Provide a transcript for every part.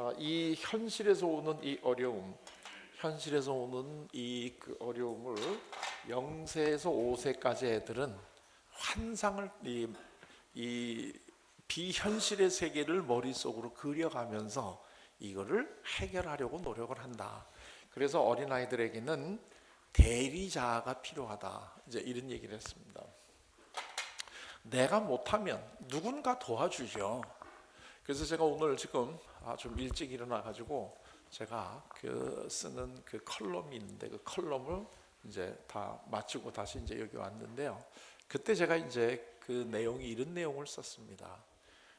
어, 이 현실에서 오는 이 어려움, 현실에서 오는 이 그 어려움을 0세에서 5세까지 애들은 환상을 이, 이 비현실의 세계를 머릿속으로 그려가면서 이거를 해결하려고 노력을 한다. 그래서 어린아이들에게는 대리자가 필요하다. 이제 이런 얘기를 했습니다. 내가 못하면 누군가 도와주죠. 그래서 제가 오늘 지금 아, 좀 일찍 일어나 가지고 제가 그 쓰는 그 컬럼이 있는데 그 컬럼을 이제 다 마치고 다시 이제 여기 왔는데요. 그때 제가 이제 그 내용이 이런 내용을 썼습니다.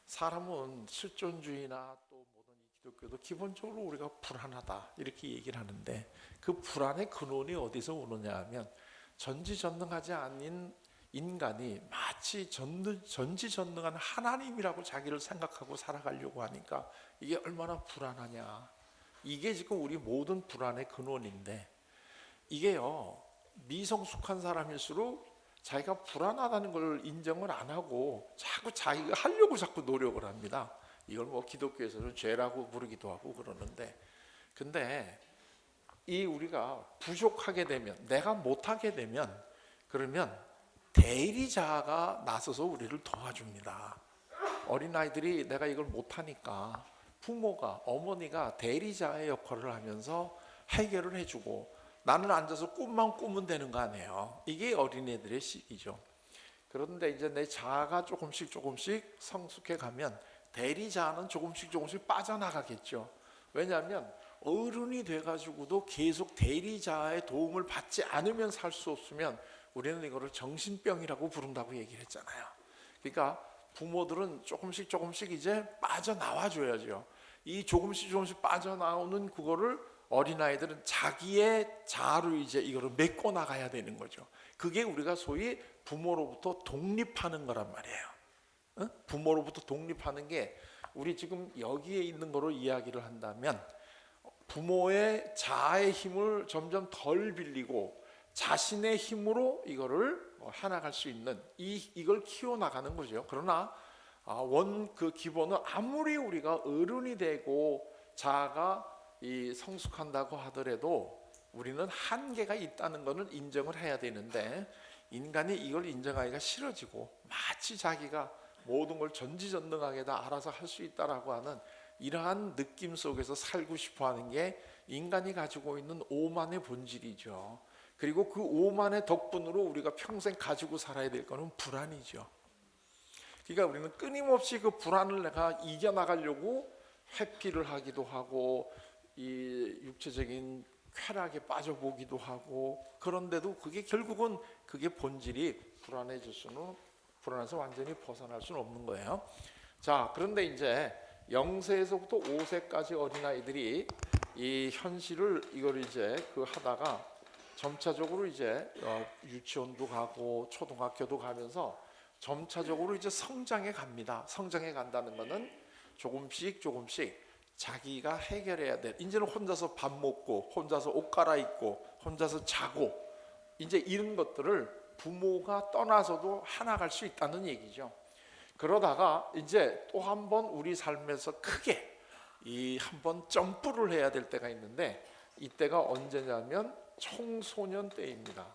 사람은 실존주의나 또 모든 이 기독교도 기본적으로 우리가 불안하다 이렇게 얘기를 하는데 그 불안의 근원이 어디서 오느냐 하면 전지전능하지 않은 인간이 마치 전지, 전지전능한 하나님이라고 자기를 생각하고 살아가려고 하니까 이게 얼마나 불안하냐. 이게 지금 우리 모든 불안의 근원인데 이게요 미성숙한 사람일수록 자기가 불안하다는 걸 인정을 안 하고 자꾸 자기가 하려고 자꾸 노력을 합니다. 이걸 뭐 기독교에서는 죄라고 부르기도 하고 그러는데 근데 이 우리가 부족하게 되면 내가 못하게 되면 그러면 대리자가 나서서 우리를 도와줍니다. 어린아이들이 내가 이걸 못하니까 부모가 어머니가 대리자의 역할을 하면서 해결을 해주고 나는 앉아서 꿈만 꾸면 되는 거 아니에요. 이게 어린애들의 시기죠. 그런데 이제 내 자아가 조금씩 조금씩 성숙해 가면 대리자는 조금씩 조금씩 빠져나가겠죠. 왜냐하면 어른이 돼가지고도 계속 대리자의 도움을 받지 않으면 살 수 없으면 우리는 이거를 정신병이라고 부른다고 얘기를 했잖아요. 그러니까 부모들은 조금씩 조금씩 이제 빠져나와 줘야죠. 이 조금씩 조금씩 빠져나오는 그거를 어린아이들은 자기의 자아로 이제 이거를 메꿔 나가야 되는 거죠. 그게 우리가 소위 부모로부터 독립하는 거란 말이에요. 응? 부모로부터 독립하는 게 우리 지금 여기에 있는 거로 이야기를 한다면 부모의 자아의 힘을 점점 덜 빌리고 자신의 힘으로 이거를 해나갈 수 있는 이 이걸 키워 나가는 거죠. 그러나 아, 원그 기본은 아무리 우리가 어른이 되고 자아가 이 성숙한다고 하더라도 우리는 한계가 있다는 것을 인정을 해야 되는데 인간이 이걸 인정하기가 싫어지고 마치 자기가 모든 걸 전지전능하게 다 알아서 할 수 있다라고 하는 이러한 느낌 속에서 살고 싶어 하는 게 인간이 가지고 있는 오만의 본질이죠. 그리고 그 오만의 덕분으로 우리가 평생 가지고 살아야 될 거는 불안이죠. 그러니까 우리는 끊임없이 그 불안을 내가 이겨나가려고 회피를 하기도 하고 이 육체적인 쾌락에 빠져보기도 하고 그런데도 그게 결국은 그게 본질이 불안해질 수는 불안해서 완전히 벗어날 수는 없는 거예요. 자, 그런데 이제 0세에서부터 5세까지 어린아이들이 이 현실을 이걸 이제 그 하다가 점차적으로 이제 어, 유치원도 가고 초등학교도 가면서 점차적으로 이제 성장해 갑니다. 성장해 간다는 것은 조금씩 조금씩 자기가 해결해야 돼. 이제는 혼자서 밥 먹고 혼자서 옷 갈아입고 혼자서 자고 이제 이런 것들을 부모가 떠나서도 해나갈 수 있다는 얘기죠. 그러다가 이제 또 한 번 우리 삶에서 크게 이 한 번 점프를 해야 될 때가 있는데 이때가 언제냐면 청소년 때입니다.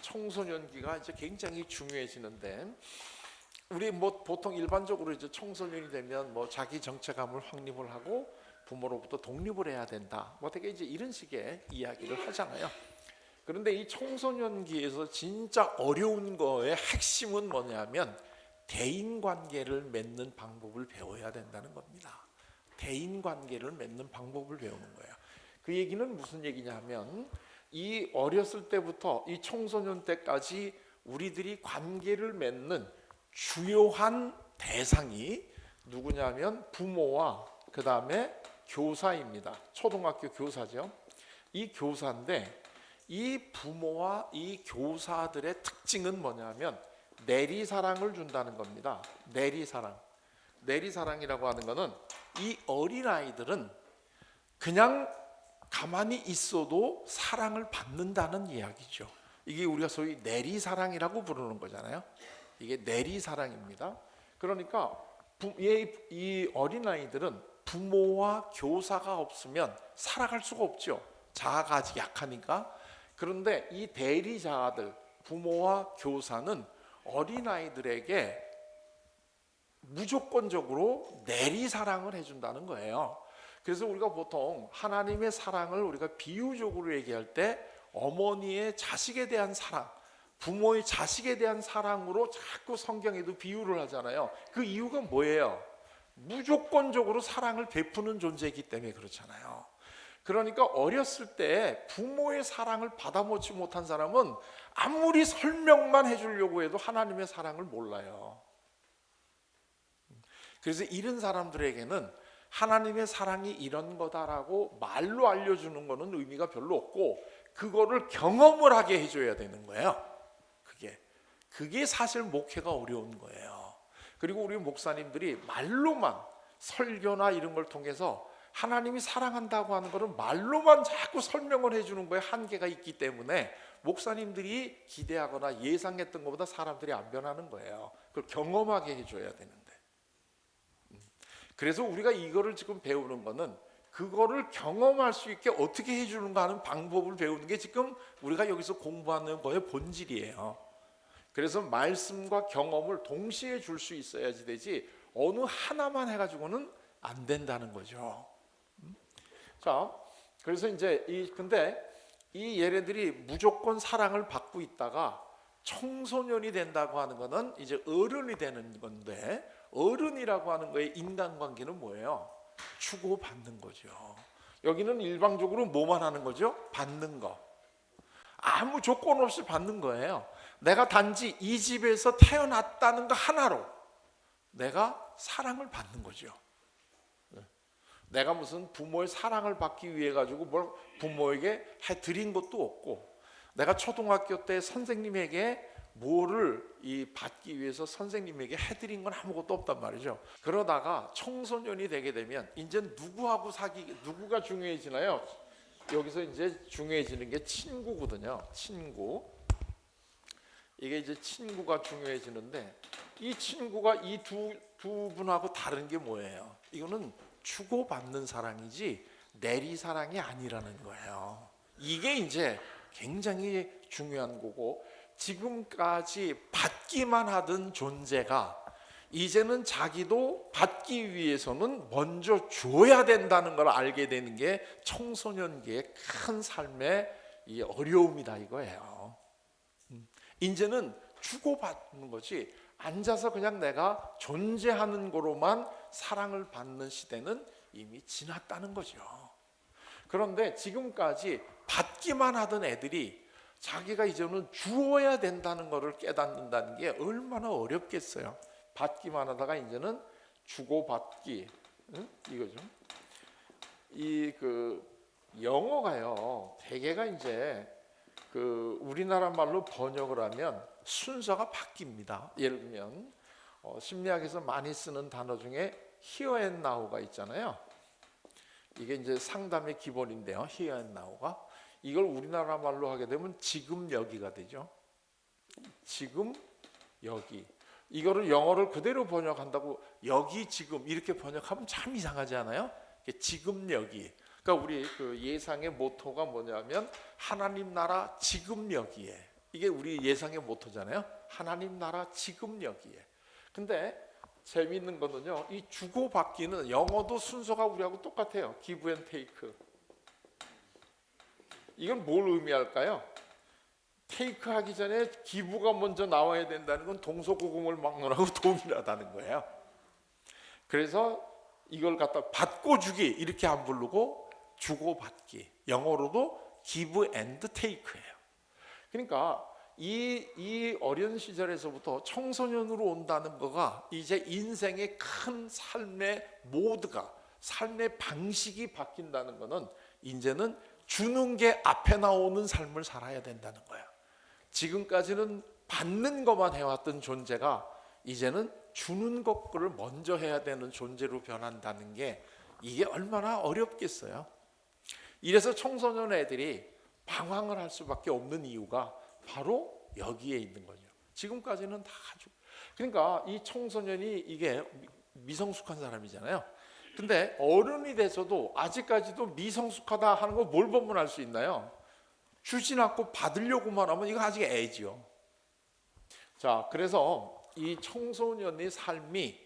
청소년기가 이제 굉장히 중요해지는데 우리 뭐 보통 일반적으로 이제 청소년이 되면 뭐 자기 정체감을 확립을 하고 부모로부터 독립을 해야 된다. 뭐 되게 이제 이런 식의 이야기를 하잖아요. 그런데 이 청소년기에서 진짜 어려운 거의 핵심은 뭐냐면 대인 관계를 맺는 방법을 배워야 된다는 겁니다. 대인 관계를 맺는 방법을 배우는 거예요. 그 얘기는 무슨 얘기냐면 이 어렸을 때부터 이 청소년 때까지 우리들이 관계를 맺는 주요한 대상이 누구냐면 부모와 그 다음에 교사입니다. 초등학교 교사죠. 이 교사인데 이 부모와 이 교사들의 특징은 뭐냐면 내리사랑을 준다는 겁니다. 내리사랑. 내리사랑이라고 하는 것은 이 어린아이들은 그냥 가만히 있어도 사랑을 받는다는 이야기죠. 이게 우리가 소위 내리 사랑이라고 부르는 거잖아요. 이게 내리 사랑입니다. 그러니까 부, 이, 이 어린아이들은 부모와 교사가 없으면 살아갈 수가 없죠. 자아가 아직 약하니까. 그런데 이 대리자아들, 부모와 교사는 어린아이들에게 무조건적으로 내리 사랑을 해준다는 거예요. 그래서 우리가 보통 하나님의 사랑을 우리가 비유적으로 얘기할 때 어머니의 자식에 대한 사랑, 부모의 자식에 대한 사랑으로 자꾸 성경에도 비유를 하잖아요. 그 이유가 뭐예요? 무조건적으로 사랑을 베푸는 존재이기 때문에 그렇잖아요. 그러니까 어렸을 때 부모의 사랑을 받아먹지 못한 사람은 아무리 설명만 해주려고 해도 하나님의 사랑을 몰라요. 그래서 이런 사람들에게는 하나님의 사랑이 이런 거다라고 말로 알려주는 거는 의미가 별로 없고 그거를 경험을 하게 해줘야 되는 거예요. 그게 그게 사실 목회가 어려운 거예요. 그리고 우리 목사님들이 말로만 설교나 이런 걸 통해서 하나님이 사랑한다고 하는 것은 말로만 자꾸 설명을 해주는 거에 한계가 있기 때문에 목사님들이 기대하거나 예상했던 것보다 사람들이 안 변하는 거예요. 그걸 경험하게 해줘야 되는데. 음. 그래서 우리가 이거를 지금 배우는 거는 그거를 경험할 수 있게 어떻게 해주는가 하는 방법을 배우는 게 지금 우리가 여기서 공부하는 거의 본질이에요. 그래서 말씀과 경험을 동시에 줄 수 있어야지 되지 어느 하나만 해가지고는 안 된다는 거죠. 음? 자, 그래서 이제 이 근데 이 얘네들이 무조건 사랑을 받고 있다가 청소년이 된다고 하는 거는 이제 어른이 되는 건데 어른이라고 하는 거의 인간관계는 뭐예요? 주고 받는 거죠. 여기는 일방적으로 뭐만 하는 거죠? 받는 거. 아무 조건 없이 받는 거예요. 내가 단지 이 집에서 태어났다는 거 하나로 내가 사랑을 받는 거죠. 네. 내가 무슨 부모의 사랑을 받기 위해 가지고 뭘 부모에게 해 드린 것도 없고 내가 초등학교 때 선생님에게 뭐를 이 받기 위해서 선생님에게 해드린 건 아무것도 없단 말이죠. 그러다가 청소년이 되게 되면 이제 누구하고 사귀 누구가 중요해지나요? 여기서 이제 중요해지는 게 친구거든요. 친구. 이게 이제 친구가 중요해지는데 이 친구가 이 두 두 분하고 다른 게 뭐예요? 이거는 주고받는 사랑이지 내리 사랑이 아니라는 거예요. 이게 이제 굉장히 중요한 거고 지금까지 받기만 하던 존재가 이제는 자기도 받기 위해서는 먼저 줘야 된다는 걸 알게 되는 게 청소년기의 큰 삶의 이 어려움이다 이거예요. 음. 이제는 주고받는 거지 앉아서 그냥 내가 존재하는 거로만 사랑을 받는 시대는 이미 지났다는 거죠. 그런데 지금까지 받기만 하던 애들이 자기가 이제는 주어야 된다는 것을 깨닫는다는 게 얼마나 어렵겠어요. 받기만 하다가 이제는 주고 받기 응? 이거죠. 이 그 영어가요. 대개가 이제 그 우리나라 말로 번역을 하면 순서가 바뀝니다. 예를 들면 어, 심리학에서 많이 쓰는 단어 중에 here and now가 있잖아요. 이게 이제 상담의 기본인데요. here and now가 이걸 우리나라 말로 하게 되면 지금 여기가 되죠. 지금 여기. 이거를 영어를 그대로 번역한다고 여기 지금 이렇게 번역하면 참 이상하지 않아요? 지금 여기. 그러니까 우리 그 예상의 모토가 뭐냐면 하나님 나라 지금 여기에. 이게 우리 예상의 모토잖아요. 하나님 나라 지금 여기에. 근데 재미있는 거는요. 이 주고 받기는 영어도 순서가 우리하고 똑같아요. and take. 이 건 뭘 의미할까요? 테이크 하기 전에 기부가 먼저 나와야 된다는 건 동서고금을 막론하고 동일하다는 거예요. 그래서 이걸 갖다 받고 주기 이렇게 안 부르고 주고 받기 영어로도 give take예요. 그러니까 이, 이 어린 시절에서부터 청소년으로 온다는 거가 이제 인생의 큰 삶의 모드가 삶의 방식이 바뀐다는 거는 이제는 주는 게 앞에 나오는 삶을 살아야 된다는 거야. 지금까지는 받는 것만 해왔던 존재가 이제는 주는 것을 먼저 해야 되는 존재로 변한다는 게 이게 얼마나 어렵겠어요. 이래서 청소년 애들이 방황을 할 수밖에 없는 이유가 바로 여기에 있는 거죠. 지금까지는 다 아주 그러니까 이 청소년이 이게 미성숙한 사람이잖아요. 근데 어른이 돼서도 아직까지도 미성숙하다 하는 거 뭘 보면 알 수 있나요? 주진 않고 받으려고만 하면 이거 아직 애지요. 자, 그래서 이 청소년의 삶이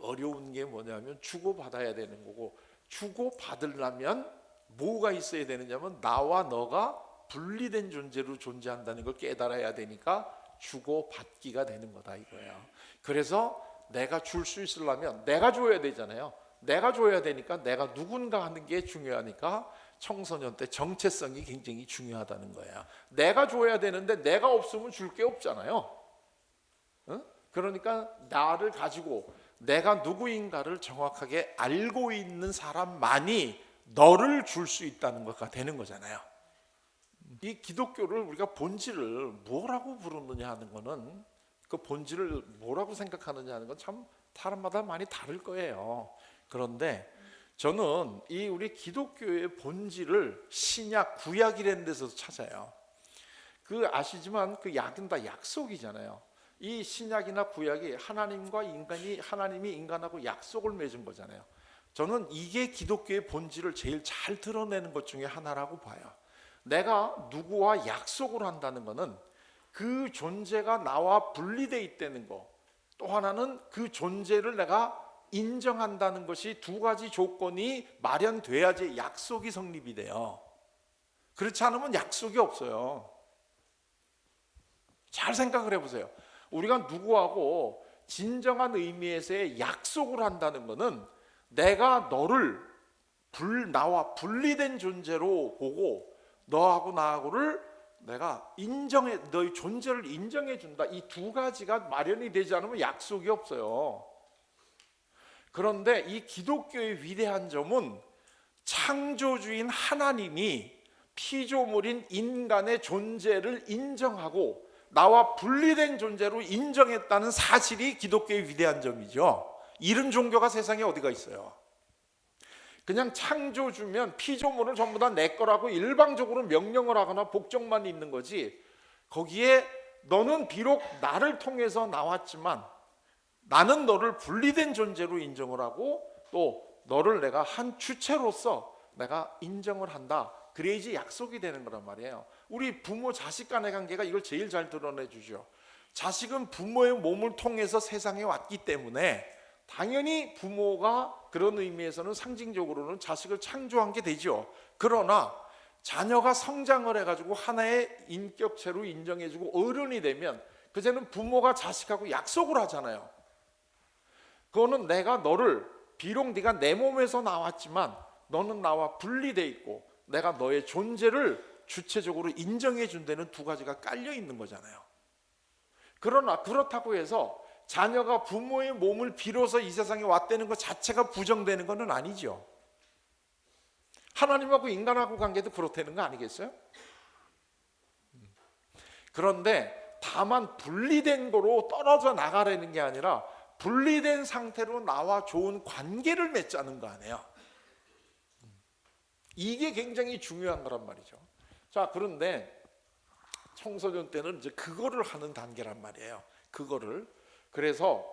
어려운 게 뭐냐면 주고 받아야 되는 거고 주고 받으려면 뭐가 있어야 되느냐면 나와 너가 분리된 존재로 존재한다는 걸 깨달아야 되니까 주고 받기가 되는 거다 이거예요. 그래서 내가 줄 수 있으려면 내가 줘야 되잖아요. 내가 줘야 되니까 내가 누군가 하는 게 중요하니까 청소년 때 정체성이 굉장히 중요하다는 거예요. 내가 줘야 되는데 내가 없으면 줄 게 없잖아요. 응? 그러니까 나를 가지고 내가 누구인가를 정확하게 알고 있는 사람만이 너를 줄 수 있다는 것가 되는 거잖아요. 이 기독교를 우리가 본질을 뭐라고 부르느냐 하는 거는 그 본질을 뭐라고 생각하느냐 하는 건 참 사람마다 많이 다를 거예요. 그런데 저는 이 우리 기독교의 본질을 신약 구약이라는 데서 찾아요. 그 아시지만 그 약은 다 약속이잖아요. 이 신약이나 구약이 하나님과 인간이 하나님이 인간하고 약속을 맺은 거잖아요. 저는 이게 기독교의 본질을 제일 잘 드러내는 것 중에 하나라고 봐요. 내가 누구와 약속을 한다는 것은 그 존재가 나와 분리돼 있다는 거. 또 하나는 그 존재를 내가 인정한다는 것이 두 가지 조건이 마련돼야지 약속이 성립이 돼요. 그렇지 않으면 약속이 없어요. 잘 생각을 해보세요. 우리가 누구하고 진정한 의미에서의 약속을 한다는 것은 내가 너를 불 나와 분리된 존재로 보고 너하고 나하고를 내가 인정해 너의 존재를 인정해 준다. 이 두 가지가 마련이 되지 않으면 약속이 없어요. 그런데 이 기독교의 위대한 점은 창조주인 하나님이 피조물인 인간의 존재를 인정하고 나와 분리된 존재로 인정했다는 사실이 기독교의 위대한 점이죠. 이런 종교가 세상에 어디가 있어요? 그냥 창조주면 피조물을 전부 다 내 거라고 일방적으로 명령을 하거나 복종만 있는 거지. 거기에 너는 비록 나를 통해서 나왔지만 나는 너를 분리된 존재로 인정을 하고 또 너를 내가 한 주체로서 내가 인정을 한다. 그래야지 약속이 되는 거란 말이에요. 우리 부모 자식 간의 관계가 이걸 제일 잘 드러내 주죠. 자식은 부모의 몸을 통해서 세상에 왔기 때문에 당연히 부모가 그런 의미에서는 상징적으로는 자식을 창조한 게 되죠. 그러나 자녀가 성장을 해가지고 하나의 인격체로 인정해주고 어른이 되면 그제는 부모가 자식하고 약속을 하잖아요. 그거는 내가 너를 비록 네가 내 몸에서 나왔지만 너는 나와 분리돼 있고 내가 너의 존재를 주체적으로 인정해 준다는 두 가지가 깔려 있는 거잖아요. 그러나 그렇다고 해서 자녀가 부모의 몸을 빌어서 이 세상에 왔다는 것 자체가 부정되는 것은 아니죠. 하나님하고 인간하고 관계도 그렇다는 거 아니겠어요? 그런데 다만 분리된 거로 떨어져 나가려는 게 아니라 분리된 상태로 나와 좋은 관계를 맺자는 거 아니에요. 이게 굉장히 중요한 거란 말이죠. 자, 그런데 청소년 때는 이제 그거를 하는 단계란 말이에요. 그거를. 그래서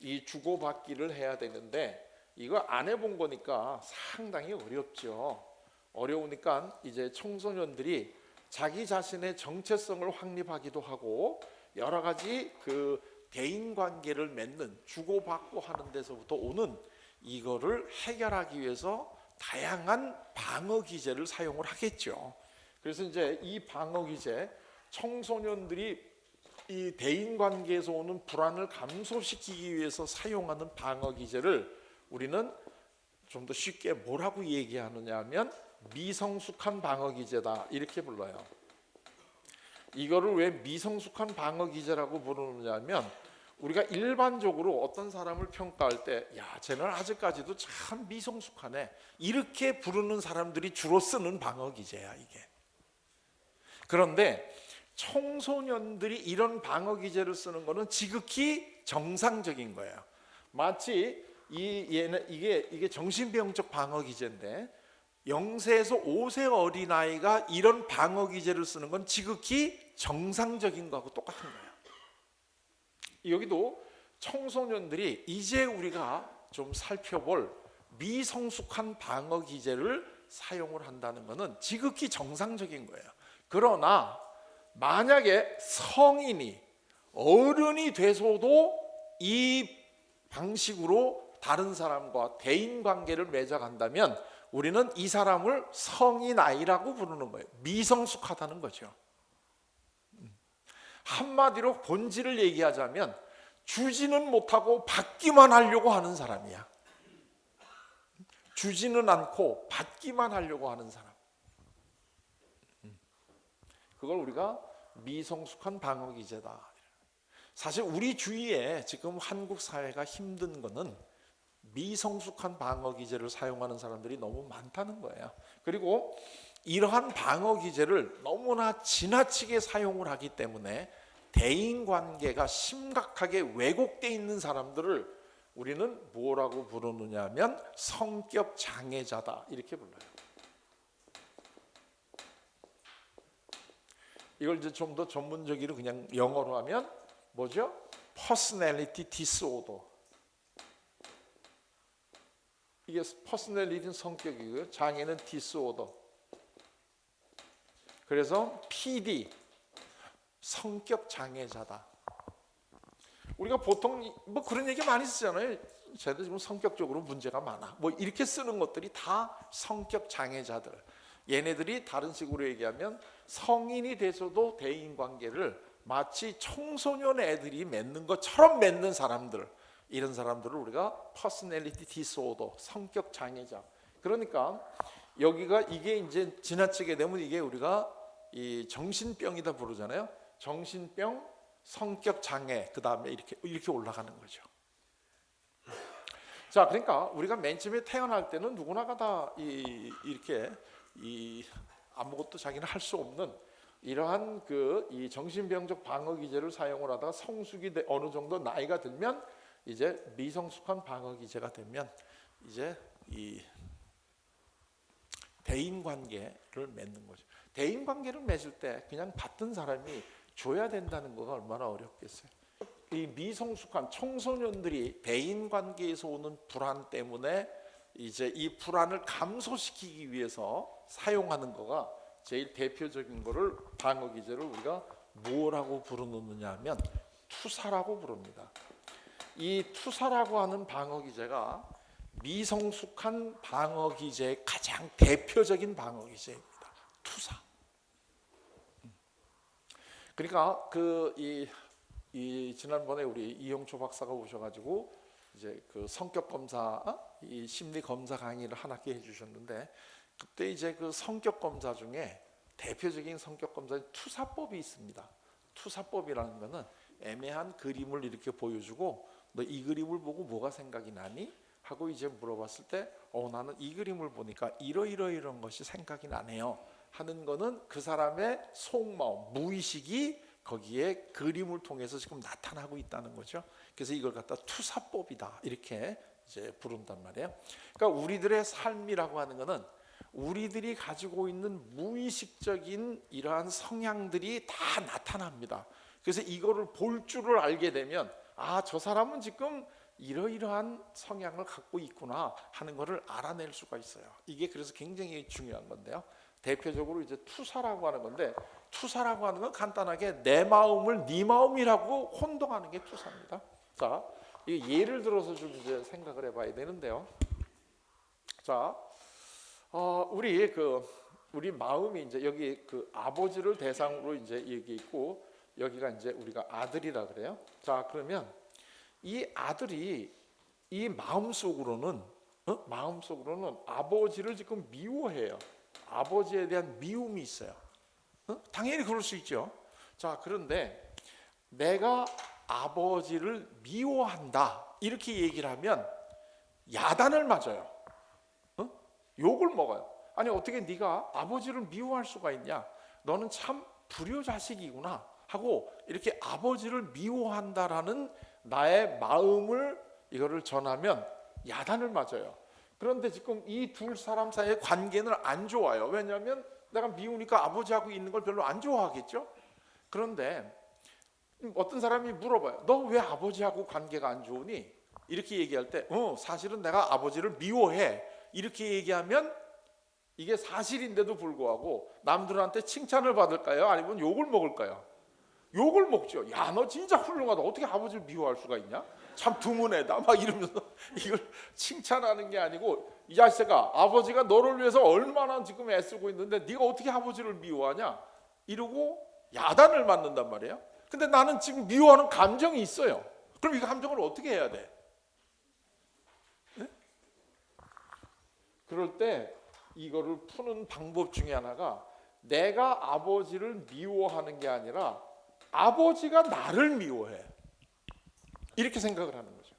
이 주고받기를 해야 되는데 이거 안 해본 거니까 상당히 어렵죠. 어려우니까 이제 청소년들이 자기 자신의 정체성을 확립하기도 하고 여러 가지 그 대인 관계를 맺는 주고받고 하는 데서부터 오는 이거를 해결하기 위해서 다양한 방어 기제를 사용을 하겠죠. 그래서 이제 이 방어 기제 청소년들이 이 대인 관계에서 오는 불안을 감소시키기 위해서 사용하는 방어 기제를 우리는 좀 더 쉽게 뭐라고 얘기하느냐 하면 미성숙한 방어 기제다 이렇게 불러요. 이거를 왜 미성숙한 방어 기제라고 부르느냐면 우리가 일반적으로 어떤 사람을 평가할 때, 야, 쟤는 아직까지도 참 미성숙하네. 이렇게 부르는 사람들이 주로 쓰는 방어 기제야, 이게. 그런데 청소년들이 이런 방어 기제를 쓰는 것은 지극히 정상적인 거예요. 마치 이 얘는 이게 이게 정신병적 방어 기제인데 0세에서 5세 어린아이가 이런 방어 기제를 쓰는 건 지극히 정상적인 거하고 똑같은 거예요. 여기도 청소년들이 이제 우리가 좀 살펴볼 미성숙한 방어 기제를 사용을 한다는 것은 지극히 정상적인 거예요. 그러나 만약에 성인이 어른이 돼서도 이 방식으로 다른 사람과 대인 관계를 맺어간다면 우리는 이 사람을 성인 아이라고 부르는 거예요. 미성숙하다는 거죠. 음. 한마디로 본질을 얘기하자면 주지는 못하고 받기만 하려고 하는 사람이야. 주지는 않고 받기만 하려고 하는 사람. 음. 그걸 우리가 미성숙한 방어 기제다. 사실 우리 주위에 지금 한국 사회가 힘든 거는 미성숙한 방어 기제를 사용하는 사람들이 너무 많다는 거예요. 그리고 이러한 방어 기제를 너무나 지나치게 사용을 하기 때문에 대인 관계가 심각하게 왜곡돼 있는 사람들을 우리는 뭐라고 부르느냐면 성격 장애자다 이렇게 불러요. 이걸 이제 좀 더 전문적으로 그냥 영어로 하면 뭐죠? personality disorder. 이게 퍼스널리티는 성격이고요. 장애는 디스오더. 그래서 PD 성격 장애자다. 우리가 보통 뭐 그런 얘기 많이 쓰잖아요. 쟤들 지금 성격적으로 문제가 많아. 뭐 이렇게 쓰는 것들이 다 성격 장애자들. 얘네들이 다른 식으로 얘기하면 성인이 돼서도 대인 관계를 마치 청소년 애들이 맺는 것처럼 맺는 사람들. 이런 사람들을 우리가 퍼스널리티 디스오더 성격 장애자. 그러니까 여기가 이게 이제 지나치게 되면 이게 우리가 이 정신병이다 부르잖아요. 정신병, 성격 장애 그 다음에 이렇게 이렇게 올라가는 거죠. 자, 그러니까 우리가 맨 처음에 태어날 때는 누구나가 다 이, 이렇게 이 아무것도 자기는 할 수 없는 이러한 그 이 정신병적 방어 기제를 사용을 하다가 성숙이 돼- 어느 정도 나이가 들면 이제 미성숙한 방어 기제가 되면 이제 이 대인 관계를 맺는 거죠. 대인 관계를 맺을 때 그냥 받던 사람이 줘야 된다는 거가 얼마나 어렵겠어요. 이 미성숙한 청소년들이 대인 관계에서 오는 불안 때문에 이제 이 불안을 감소시키기 위해서 사용하는 거가 제일 대표적인 거를 방어 기제를 우리가 뭐라고 부르느냐면 투사라고 부릅니다. 이 투사라고 하는 방어 기제가 미성숙한 방어 기제의 가장 대표적인 방어 기제입니다. 투사. 음. 그러니까 그이 이 지난번에 우리 이용초 박사가 오셔가지고 이제 그 성격 검사, 어? 이 심리 검사 강의를 한 학기 해주셨는데 그때 이제 그 성격 검사 중에 대표적인 성격 검사 투사법이 있습니다. 투사법이라는 거는 애매한 그림을 이렇게 보여주고 너 이 그림을 보고 뭐가 생각이 나니? 하고 이제 물어봤을 때, 어 나는 이 그림을 보니까 이러이러 이런 것이 생각이 나네요. 하는 거는 그 사람의 속마음, 무의식이 거기에 그림을 통해서 지금 나타나고 있다는 거죠. 그래서 이걸 갖다 투사법이다 이렇게 이제 부른단 말이에요. 그러니까 우리들의 삶이라고 하는 거는 우리들이 가지고 있는 무의식적인 이러한 성향들이 다 나타납니다. 그래서 이거를 볼 줄을 알게 되면 아, 저 사람은 지금 이러이러한 성향을 갖고 있구나 하는 것을 알아낼 수가 있어요. 이게 그래서 굉장히 중요한 건데요. 대표적으로 이제 투사라고 하는 건데 투사라고 하는 건 간단하게 내 마음을 네 마음이라고 혼동하는 게 투사입니다. 자, 이 예를 들어서 좀 이제 생각을 해봐야 되는데요. 자, 어, 우리 그 우리 마음이 이제 여기 그 아버지를 대상으로 이제 여기 있고 여기가 이제 우리가 아들이라 그래요. 자, 그러면 이 아들이 이 마음 속으로는 어? 마음 속으로는 아버지를 지금 미워해요. 아버지에 대한 미움이 있어요. 어? 당연히 그럴 수 있죠. 자, 그런데 내가 아버지를 미워한다 이렇게 얘기를 하면 야단을 맞아요. 어? 욕을 먹어요. 아니 어떻게 네가 아버지를 미워할 수가 있냐? 너는 참 불효 자식이구나 하고 이렇게 아버지를 미워한다라는 나의 마음을 이거를 전하면 야단을 맞아요. 그런데 지금 이 둘 사람 사이의 관계는 안 좋아요. 왜냐하면 내가 미우니까 아버지하고 있는 걸 별로 안 좋아하겠죠. 그런데 어떤 사람이 물어봐요. 너 왜 아버지하고 관계가 안 좋으니? 이렇게 얘기할 때, 어, 사실은 내가 아버지를 미워해. 이렇게 얘기하면 이게 사실인데도 불구하고 남들한테 칭찬을 받을까요? 아니면 욕을 먹을까요? 욕을 먹죠. 야, 너 진짜 훌륭하다. 어떻게 아버지를 미워할 수가 있냐? 참 드문 애다. 막 이러면서 이걸 칭찬하는 게 아니고 이 자식아, 아버지가 너를 위해서 얼마나 지금 애쓰고 있는데 네가 어떻게 아버지를 미워하냐? 이러고 야단을 맞는단 말이에요. 근데 나는 지금 미워하는 감정이 있어요. 그럼 이 감정을 어떻게 해야 돼? 네? 그럴 때 이거를 푸는 방법 중에 하나가 내가 아버지를 미워하는 게 아니라 아버지가 나를 미워해. 이렇게 생각을 하는 거죠.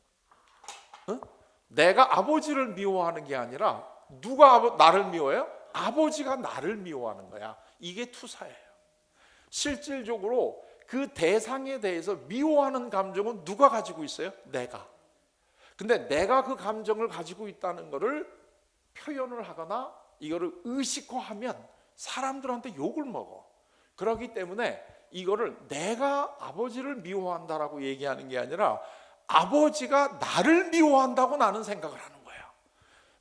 어? 내가 아버지를 미워하는 게 아니라 누가 아버, 나를 미워해요? 아버지가 나를 미워하는 거야. 이게 투사예요. 실질적으로 그 대상에 대해서 미워하는 감정은 누가 가지고 있어요? 내가. 근데 내가 그 감정을 가지고 있다는 것을 표현을 하거나 이거를 의식화하면 사람들한테 욕을 먹어. 그렇기 때문에 이거를 내가 아버지를 미워한다라고 얘기하는 게 아니라 아버지가 나를 미워한다고 나는 생각을 하는 거야.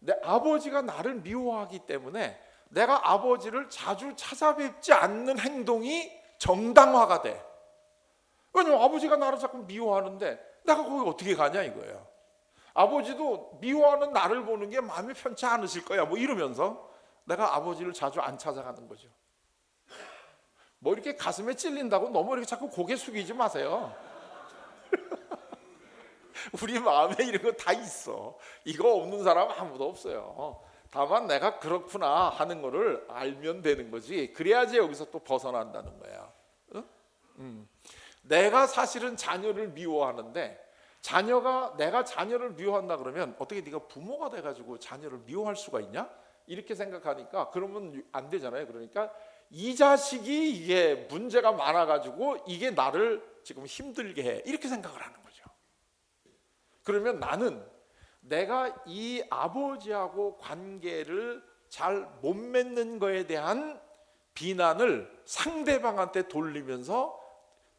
내 아버지가 나를 미워하기 때문에 내가 아버지를 자주 찾아뵙지 않는 행동이 정당화가 돼. 왜냐면 아버지가 나를 자꾸 미워하는데 내가 거기 어떻게 가냐 이거예요. 아버지도 미워하는 나를 보는 게 마음이 편치 않으실 거야. 뭐 이러면서 내가 아버지를 자주 안 찾아가는 거죠. 뭐 이렇게 가슴에 찔린다고 너무 이렇게 자꾸 고개 숙이지 마세요. 우리 마음에 이런 거 다 있어. 이거 없는 사람 아무도 없어요. 다만 내가 그렇구나 하는 거를 알면 되는 거지. 그래야지 여기서 또 벗어난다는 거야. 응? 음. 내가 사실은 자녀를 미워하는데 자녀가 내가 자녀를 미워한다 그러면 어떻게 네가 부모가 돼 가지고 자녀를 미워할 수가 있냐? 이렇게 생각하니까 그러면 안 되잖아요. 그러니까 이 자식이 이게 문제가 많아가지고 이게 나를 지금 힘들게 해 이렇게 생각을 하는 거죠. 그러면 나는 내가 이 아버지하고 관계를 잘 못 맺는 거에 대한 비난을 상대방한테 돌리면서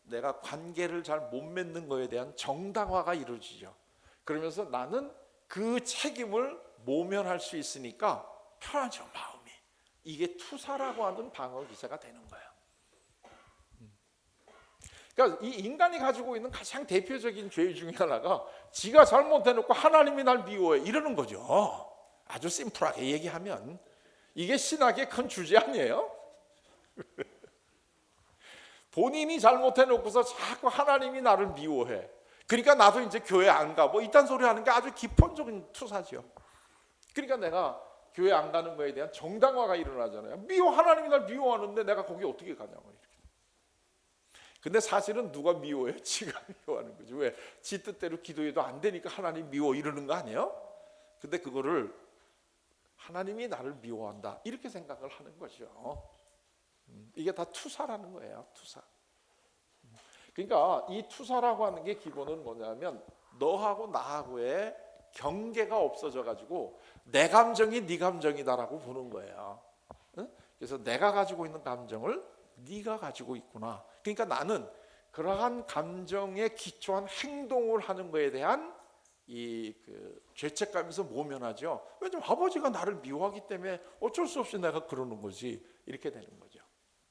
내가 관계를 잘 못 맺는 거에 대한 정당화가 이루어지죠. 그러면서 나는 그 책임을 모면할 수 있으니까 편하죠 마음 이. 이게 투사라고 하는 방어 기제가 되는 거예요. 음. 그러니까 이 인간이 가지고 있는 가장 대표적인 죄 중에 하나가 지가 잘못해놓고 하나님이 날 미워해 이러는 거죠. 아주 심플하게 얘기하면 이게 신학의 큰 주제 아니에요? 본인이 잘못해놓고서 자꾸 하나님이 나를 미워해. 그러니까 나도 이제 교회 안 가. 뭐 이딴 소리 하는 게 아주 기본적인 투사죠. 그러니까 내가 교회 안 가는 거에 대한 정당화가 일어나잖아요. 미워 하나님이 날 미워하는데 내가 거기 어떻게 가냐고 이렇게. 근데 사실은 누가 미워해? 지가 미워하는 거지. 왜? 지 뜻대로 기도해도 안 되니까 하나님 미워 이러는 거 아니에요? 근데 그거를 하나님이 나를 미워한다 이렇게 생각을 하는 거죠. 음, 이게 다 투사라는 거예요. 투사. 음, 그러니까 이 투사라고 하는 게 기본은 뭐냐면 너하고 나하고의 경계가 없어져 가지고 내 감정이 네 감정이다라고 보는 거예요. 응? 그래서 내가 가지고 있는 감정을 네가 가지고 있구나. 그러니까 나는 그러한 감정에 기초한 행동을 하는 거에 대한 이 그 죄책감에서 모면하죠. 왜냐면 아버지가 나를 미워하기 때문에 어쩔 수 없이 내가 그러는 거지 이렇게 되는 거죠.